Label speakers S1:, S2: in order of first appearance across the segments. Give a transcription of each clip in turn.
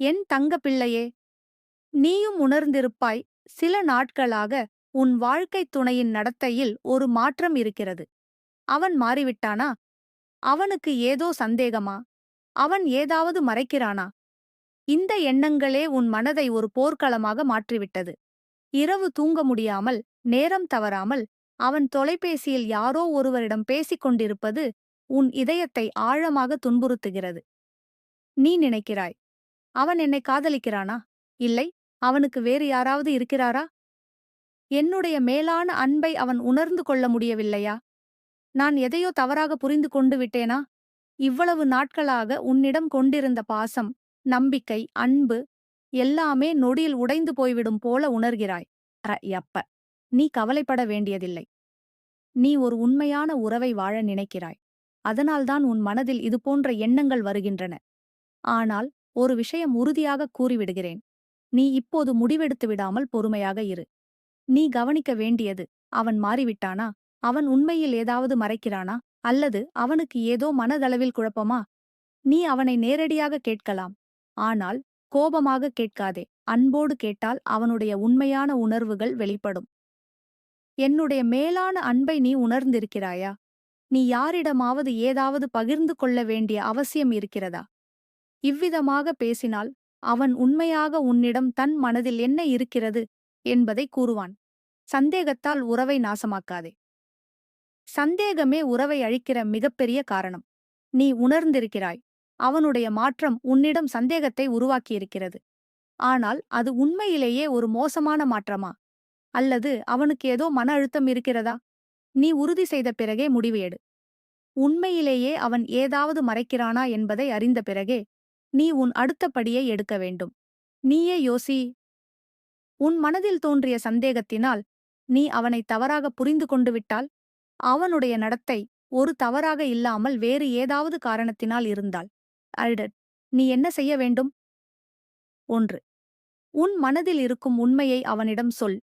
S1: என் தங்கப்பிள்ளையே நீயும் உணர்ந்திருப்பாய். சில நாட்களாக உன் வாழ்க்கைத் துணையின் நடத்தையில் ஒரு மாற்றம் இருக்கிறது. அவன் மாறிவிட்டானா? அவனுக்கு ஏதோ சந்தேகமா? அவன் ஏதாவது மறைக்கிறானா? இந்த எண்ணங்களே உன் மனதை ஒரு போர்க்களமாக மாற்றிவிட்டது. இரவு தூங்க முடியாமல் நேரம் தவறாமல் அவன் தொலைபேசியில் யாரோ ஒருவரிடம் பேசிக் கொண்டிருப்பது உன் இதயத்தை ஆழமாக துன்புறுத்துகிறது. நீ நினைக்கிறாய் அவன் என்னை காதலிக்கிறானா? இல்லை. அவனுக்கு வேறு யாராவது இருக்கிறாரா? என்னுடைய மேலான அன்பை அவன் உணர்ந்து கொள்ள முடியவில்லையா? நான் எதையோ தவறாக புரிந்து கொண்டு விட்டேனா? இவ்வளவு நாட்களாக உன்னிடம் கொண்டிருந்த பாசம் நம்பிக்கை அன்பு எல்லாமே நொடியில் உடைந்து போய்விடும் போல உணர்கிறாய். அ யப்ப. நீ கவலைப்பட வேண்டியதில்லை. நீ ஒரு உண்மையான உறவை வாழ நினைக்கிறாய். அதனால்தான் உன் மனதில் இதுபோன்ற எண்ணங்கள் வருகின்றன. ஆனால் ஒரு விஷயம் உறுதியாக கூறிவிடுகிறேன். நீ இப்போது முடிவெடுத்து விடாமல் பொறுமையாக இரு. நீ கவனிக்க வேண்டியது அவன் மாறிவிட்டானா? அவன் உண்மையில் ஏதாவது மறைக்கிறானா? அல்லது அவனுக்கு ஏதோ மனதளவில் குழப்பமா? நீ அவனை நேரடியாக கேட்கலாம். ஆனால் கோபமாக கேட்காதே. அன்போடு கேட்டால் அவனுடைய உண்மையான உணர்வுகள் வெளிப்படும். என்னுடைய மேலான அன்பை நீ உணர்ந்திருக்கிறாயா? நீ யாரிடமாவது ஏதாவது பகிர்ந்து கொள்ள வேண்டிய அவசியம் இருக்கிறதா? இவ்விதமாக பேசினால் அவன் உண்மையாக உன்னிடம் தன் மனதில் என்ன இருக்கிறது என்பதை கூறுவான். சந்தேகத்தால் உறவை நாசமாக்காதே. சந்தேகமே உறவை அழிக்கிற மிகப்பெரிய காரணம். நீ உணர்ந்திருக்கிறாய். அவனுடைய மாற்றம் உன்னிடம் சந்தேகத்தை உருவாக்கியிருக்கிறது. ஆனால் அது உண்மையிலேயே ஒரு மோசமான மாற்றமா? அல்லது அவனுக்கு ஏதோ மன அழுத்தம் இருக்கிறதா? நீ உறுதி செய்த பிறகே முடிவு எடு. உண்மையிலேயே அவன் ஏதாவது மறைக்கிறானா என்பதை அறிந்த பிறகே நீ உன் அடுத்த படியை எடுக்க வேண்டும். நீயே யோசி. உன் மனதில் தோன்றிய சந்தேகத்தினால் நீ அவனை தவறாக புரிந்து கொண்டு விட்டால் அவனுடைய நடத்தை ஒரு தவறாக இல்லாமல் வேறு ஏதாவது காரணத்தினால் இருந்தால். அல்டட் நீ என்ன செய்ய வேண்டும்? ஒன்று உன் மனதில் இருக்கும் உண்மையை அவனிடம் சொல்.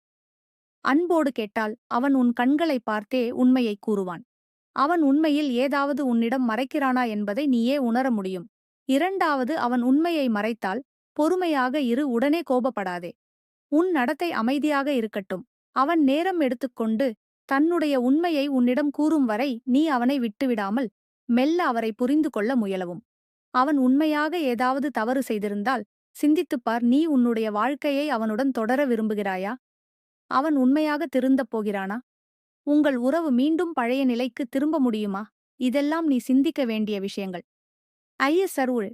S1: அன்போடு கேட்டால் அவன் உன் கண்களை பார்த்தே உண்மையை கூறுவான். அவன் உண்மையில் ஏதாவது உன்னிடம் மறைக்கிறானா என்பதை நீயே உணர முடியும். இரண்டாவது அவன் உண்மையை மறைத்தால் பொறுமையாக இரு உடனே கோபப்படாதே. உன் நடத்தை அமைதியாக இருக்கட்டும். அவன் நேரம் எடுத்துக்கொண்டு தன்னுடைய உண்மையை உன்னிடம் கூறும் வரை நீ அவனை விட்டுவிடாமல் மெல்ல அவரை புரிந்து கொள்ள முயலவும். அவன் உண்மையாக ஏதாவது தவறு செய்திருந்தால் சிந்தித்துப்பார் நீ உன்னுடைய வாழ்க்கையை அவனுடன் தொடர விரும்புகிறாயா? அவன் உண்மையாக திருந்தப் போகிறானா? உங்கள் உறவு மீண்டும் பழைய நிலைக்கு திரும்ப முடியுமா? இதெல்லாம் நீ சிந்திக்க வேண்டிய விஷயங்கள். ஐய சருள்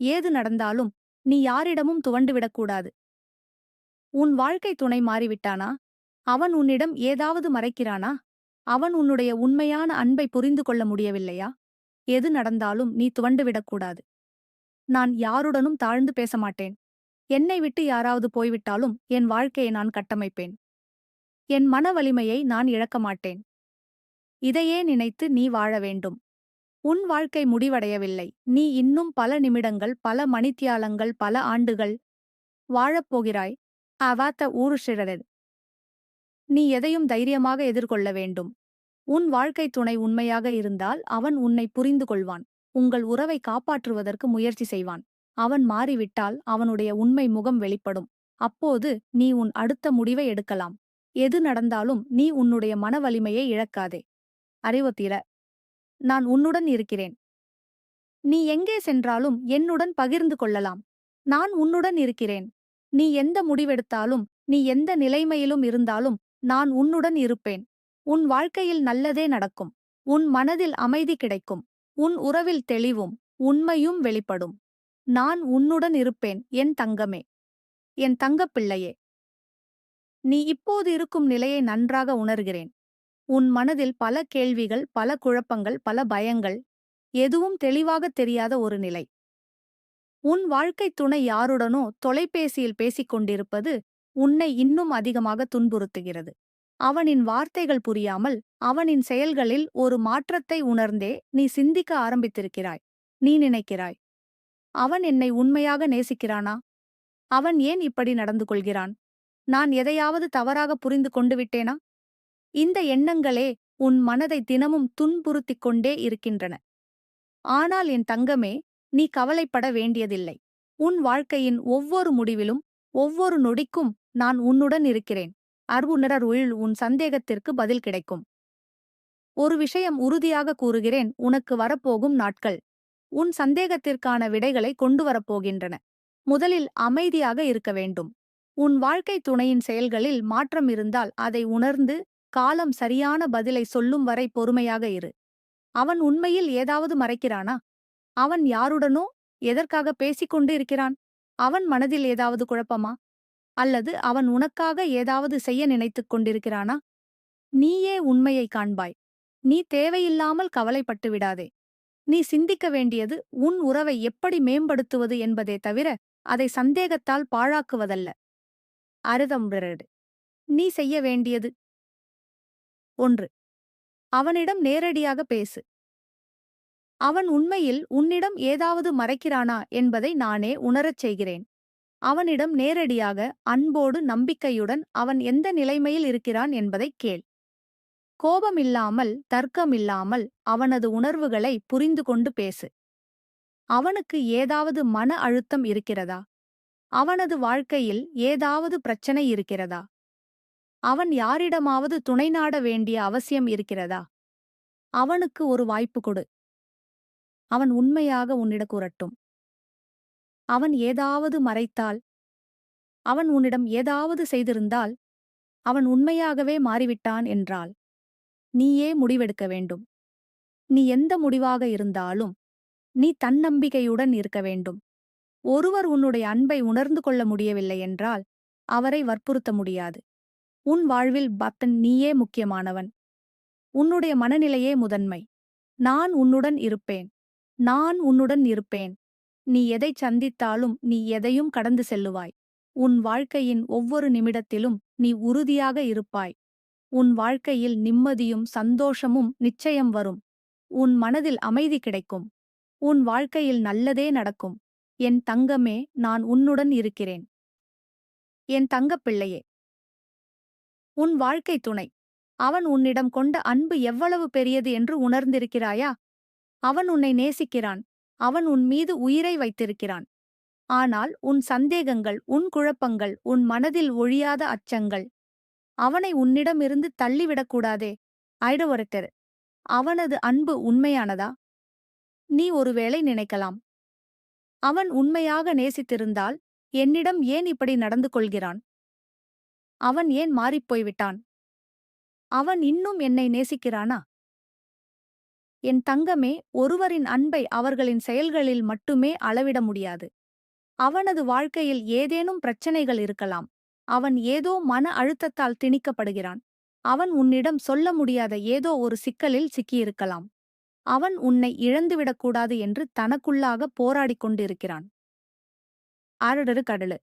S1: ஏது நடந்தாலும் நீ யாரிடமும் துவண்டுவிடக்கூடாது உன் வாழ்க்கை துணை மாறிவிட்டானா? அவன் உன்னிடம் ஏதாவது மறைக்கிறானா? அவன் உன்னுடைய உண்மையான அன்பை புரிந்து கொள்ள முடியவில்லையா? எது நடந்தாலும் நீ துவண்டுவிடக்கூடாது நான் யாருடனும் தாழ்ந்து பேச மாட்டேன். என்னை விட்டு யாராவது போய்விட்டாலும் என் வாழ்க்கையை நான் கட்டமைப்பேன். என் மன வலிமையை நான் இழக்க மாட்டேன். இதையே நினைத்து நீ வாழ வேண்டும். உன் வாழ்க்கை முடிவடையவில்லை. நீ இன்னும் பல நிமிடங்கள் பல மணித்தியாலங்கள் பல ஆண்டுகள் வாழப்போகிறாய். அவாத்த ஊருஷிரர் நீ எதையும் தைரியமாக எதிர்கொள்ள வேண்டும். உன் வாழ்க்கை துணை உண்மையாக இருந்தால் அவன் உன்னை புரிந்து கொள்வான். உங்கள் உறவை காப்பாற்றுவதற்கு முயற்சி செய்வான். அவன் மாறிவிட்டால் அவனுடைய உண்மை முகம் வெளிப்படும். அப்போது நீ உன் அடுத்த முடிவை எடுக்கலாம். எது நடந்தாலும் நீ உன்னுடைய மன வலிமையை இழக்காதே. அறிவுத்திர நான் உன்னுடன் இருக்கிறேன். நீ எங்கே சென்றாலும் என்னுடன் பகிர்ந்து கொள்ளலாம். நான் உன்னுடன் இருக்கிறேன். நீ எந்த முடிவெடுத்தாலும் நீ எந்த நிலைமையிலும் இருந்தாலும் நான் உன்னுடன் இருப்பேன். உன் வாழ்க்கையில் நல்லதே நடக்கும். உன் மனதில் அமைதி கிடைக்கும். உன் உறவில் தெளிவும் உண்மையும் வெளிப்படும். நான் உன்னுடன் இருப்பேன் என் தங்கமே. என் தங்கப்பிள்ளையே. நீ இப்போது இருக்கும் நிலையை நன்றாக உணர்கிறேன். உன் மனதில் பல கேள்விகள் பல குழப்பங்கள் பல பயங்கள் எதுவும் தெளிவாகத் தெரியாத ஒரு நிலை. உன் வாழ்க்கைத் துணை யாருடனோ தொலைபேசியில் பேசிக் கொண்டிருப்பது உன்னை இன்னும் அதிகமாக துன்புறுத்துகிறது. அவனின் வார்த்தைகள் புரியாமல் அவனின் செயல்களில் ஒரு மாற்றத்தை உணர்ந்தே நீ சிந்திக்க ஆரம்பித்திருக்கிறாய். நீ நினைக்கிறாய் அவன் என்னை உண்மையாக நேசிக்கிறானா? அவன் ஏன் இப்படி நடந்து கொள்கிறான்? நான் எதையாவது தவறாக புரிந்து கொண்டு விட்டேனா? இந்த எண்ணங்களே உன் மனதை தினமும் துன்புறுத்திக் கொண்டே இருக்கின்றன. ஆனால் என் தங்கமே நீ கவலைப்பட வேண்டியதில்லை. உன் வாழ்க்கையின் ஒவ்வொரு முடிவிலும் ஒவ்வொரு நொடிக்கும் நான் உன்னுடன் இருக்கிறேன். அர்வுணரர் உள் உன் சந்தேகத்திற்கு பதில் கிடைக்கும். ஒரு விஷயம் உறுதியாக கூறுகிறேன் உனக்கு வரப்போகும் நாட்கள். உன் சந்தேகத்திற்கான விடைகளை கொண்டு வரப்போகின்றன. முதலில் அமைதியாக இருக்க வேண்டும். உன் வாழ்க்கை துணையின் செயல்களில் மாற்றம் இருந்தால் அதை உணர்ந்து காலம் சரியான பதிலை சொல்லும் வரை பொறுமையாக இரு. அவன் உண்மையில் ஏதாவது மறைக்கிறானா? அவன் யாருடனோ எதற்காக பேசிக்கொண்டு இருக்கிறான்? அவன் மனதில் ஏதாவது குழப்பமா? அல்லது அவன் உனக்காக ஏதாவது செய்ய நினைத்துக் கொண்டிருக்கிறானா? நீயே உண்மையை காண்பாய். நீ தேவையில்லாமல் கவலைப்பட்டு விடாதே. நீ சிந்திக்க வேண்டியது உன் உறவை எப்படி மேம்படுத்துவது என்பதே தவிர அதை சந்தேகத்தால் பாழாக்குவதல்ல. அருதம்பிரடு நீ செய்ய வேண்டியது ஒன்று. அவனிடம் நேரடியாக பேசு. அவன் உண்மையில் உன்னிடம் ஏதாவது மறைக்கிறானா என்பதை நானே உணரச் செய்கிறேன். அவனிடம் நேரடியாக அன்போடு நம்பிக்கையுடன் அவன் எந்த நிலைமையில் இருக்கிறான் என்பதைக் கேள். கோபமில்லாமல் தர்க்கமில்லாமல் அவனது உணர்வுகளை புரிந்து கொண்டு பேசு. அவனுக்கு ஏதாவது மன அழுத்தம் இருக்கிறதா? அவனது வாழ்க்கையில் ஏதாவது பிரச்சனை இருக்கிறதா? அவன் யாரிடமாவது துணை நாட வேண்டிய அவசியம் இருக்கிறதா? அவனுக்கு ஒரு வாய்ப்பு கொடு. அவன் உண்மையாக உன்னிட கூறட்டும் அவன் ஏதாவது மறைத்தால் அவன் உன்னிடம் ஏதாவது செய்திருந்தால் அவன் உண்மையாகவே மாறிவிட்டான் என்றால் நீயே முடிவெடுக்க வேண்டும். நீ எந்த முடிவாக இருந்தாலும் நீ தன்னம்பிக்கையுடன் இருக்க வேண்டும். ஒருவர் உன்னுடைய அன்பை உணர்ந்து கொள்ள முடியவில்லை என்றால் அவரை வற்புறுத்த முடியாது. உன் வாழ்வில் பத்தன் நீயே முக்கியமானவன். உன்னுடைய மனநிலையே முதன்மை. நான் உன்னுடன் இருப்பேன். நான் உன்னுடன் இருப்பேன். நீ எதைச் சந்தித்தாலும் நீ எதையும் கடந்து செல்லுவாய். உன் வாழ்க்கையின் ஒவ்வொரு நிமிடத்திலும் நீ உறுதியாக இருப்பாய். உன் வாழ்க்கையில் நிம்மதியும் சந்தோஷமும் நிச்சயம் வரும். உன் மனதில் அமைதி கிடைக்கும். உன் வாழ்க்கையில் நல்லதே நடக்கும். என் தங்கமே நான் உன்னுடன் இருக்கிறேன். என் தங்கப்பிள்ளையே உன் வாழ்க்கை துணை. அவன் உன்னிடம் கொண்ட அன்பு எவ்வளவு பெரியது என்று உணர்ந்திருக்கிறாயா? அவன் உன்னை நேசிக்கிறான். அவன் உன் மீது உயிரை வைத்திருக்கிறான். ஆனால் உன் சந்தேகங்கள் உன் குழப்பங்கள் உன் மனதில் ஒழியாத அச்சங்கள் அவனை உன்னிடமிருந்து தள்ளிவிடக்கூடாதே. ஐடவரட்டர் அவனது அன்பு உண்மையானதா? நீ ஒருவேளை நினைக்கலாம். அவன் உண்மையாக நேசித்திருந்தால் என்னிடம் ஏன் இப்படி நடந்து கொள்கிறான்? அவன் ஏன் மாறிப்போய்விட்டான் அவன் இன்னும் என்னை நேசிக்கிறானா? என் தங்கமே ஒருவரின் அன்பை அவர்களின் செயல்களில் மட்டுமே அளவிட முடியாது. அவனது வாழ்க்கையில் ஏதேனும் பிரச்சனைகள் இருக்கலாம். அவன் ஏதோ மன அழுத்தத்தால் திணிக்கப்படுகிறான். அவன் உன்னிடம் சொல்ல முடியாத ஏதோ ஒரு சிக்கலில் சிக்கியிருக்கலாம். அவன் உன்னை இழந்துவிடக்கூடாது என்று தனக்குள்ளாக போராடிக் கொண்டிருக்கிறான். ஆரடரு கடலு.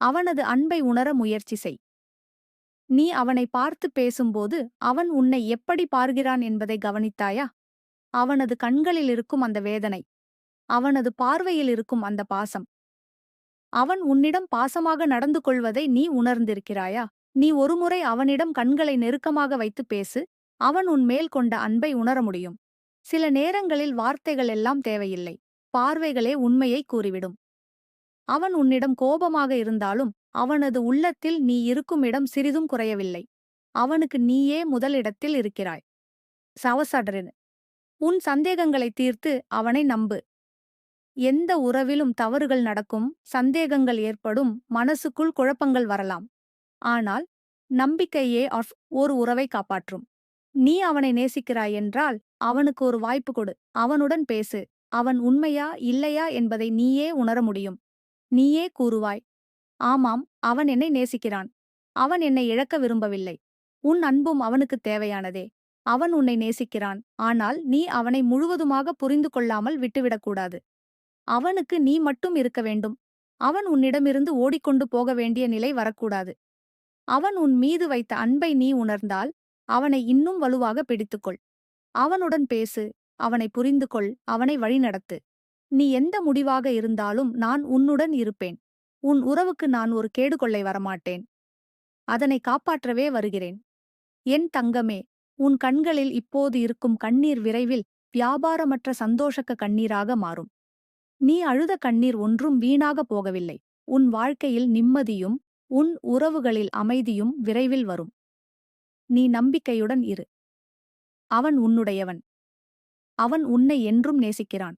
S1: அவனது அன்பை உணர முயற்சி செய். நீ அவனை பார்த்து பேசும்போது அவன் உன்னை எப்படி பார்க்கிறான் என்பதை கவனித்தாயா? அவனது கண்களில் இருக்கும் அந்த வேதனை அவனது பார்வையில் இருக்கும் அந்த பாசம். அவன் உன்னிடம் பாசமாக நடந்து கொள்வதை நீ உணர்ந்திருக்கிறாயா? நீ ஒருமுறை அவனிடம் கண்களை நெருக்கமாக வைத்து பேசு அவன் உன் மேல் கொண்ட அன்பை உணர முடியும். சில நேரங்களில் வார்த்தைகள் எல்லாம் தேவையில்லை பார்வைகளே உண்மையை கூறிவிடும். அவன் உன்னிடம் கோபமாக இருந்தாலும் அவனது உள்ளத்தில் நீ இருக்கும் இடம் சிறிதும் குறையவில்லை. அவனுக்கு நீயே முதலிடத்தில் இருக்கிறாய். சவசடரின் உன் சந்தேகங்களை தீர்த்து அவனை நம்பு. எந்த உறவிலும் தவறுகள் நடக்கும் சந்தேகங்கள் ஏற்படும் மனசுக்குள் குழப்பங்கள் வரலாம். ஆனால் நம்பிக்கையே ஒரு உறவை காப்பாற்றும். நீ அவனை நேசிக்கிறாய் என்றால் அவனுக்கு ஒரு வாய்ப்பு கொடு. அவனுடன் பேசு. அவன் உண்மையா இல்லையா என்பதை நீயே உணர முடியும். நீயே கூறுவாய். ஆமாம் அவன் என்னை நேசிக்கிறான். அவன் என்னை இழக்க விரும்பவில்லை. உன் அன்பும் அவனுக்குத் தேவையானதே. அவன் உன்னை நேசிக்கிறான். ஆனால் நீ அவனை முழுவதுமாக புரிந்து கொள்ளாமல் விட்டுவிடக்கூடாது அவனுக்கு நீ மட்டும் இருக்க வேண்டும். அவன் உன்னிடமிருந்து ஓடிக்கொண்டு போக வேண்டிய நிலை வரக்கூடாது. அவன் உன் மீது வைத்த அன்பை நீ உணர்ந்தால் அவனை இன்னும் வலுவாக பிடித்துக்கொள். அவனுடன் பேசு அவனை புரிந்து கொள் அவனை வழிநடத்து. நீ எந்த முடிவாக இருந்தாலும் நான் உன்னுடன் இருப்பேன். உன் உறவுக்கு நான் ஒரு கேடுகொள்ளை வரமாட்டேன். அதனை காப்பாற்றவே வருகிறேன். என் தங்கமே உன் கண்களில் இப்போது இருக்கும் கண்ணீர் விரைவில் வியாபாரமற்ற சந்தோஷக்க கண்ணீராக மாறும். நீ அழுத கண்ணீர் ஒன்றும் வீணாகப் போகவில்லை. உன் வாழ்க்கையில் நிம்மதியும் உன் உறவுகளில் அமைதியும் விரைவில் வரும். நீ நம்பிக்கையுடன் இரு. அவன் உன்னுடையவன். அவன் உன்னை என்றும் நேசிக்கிறான்.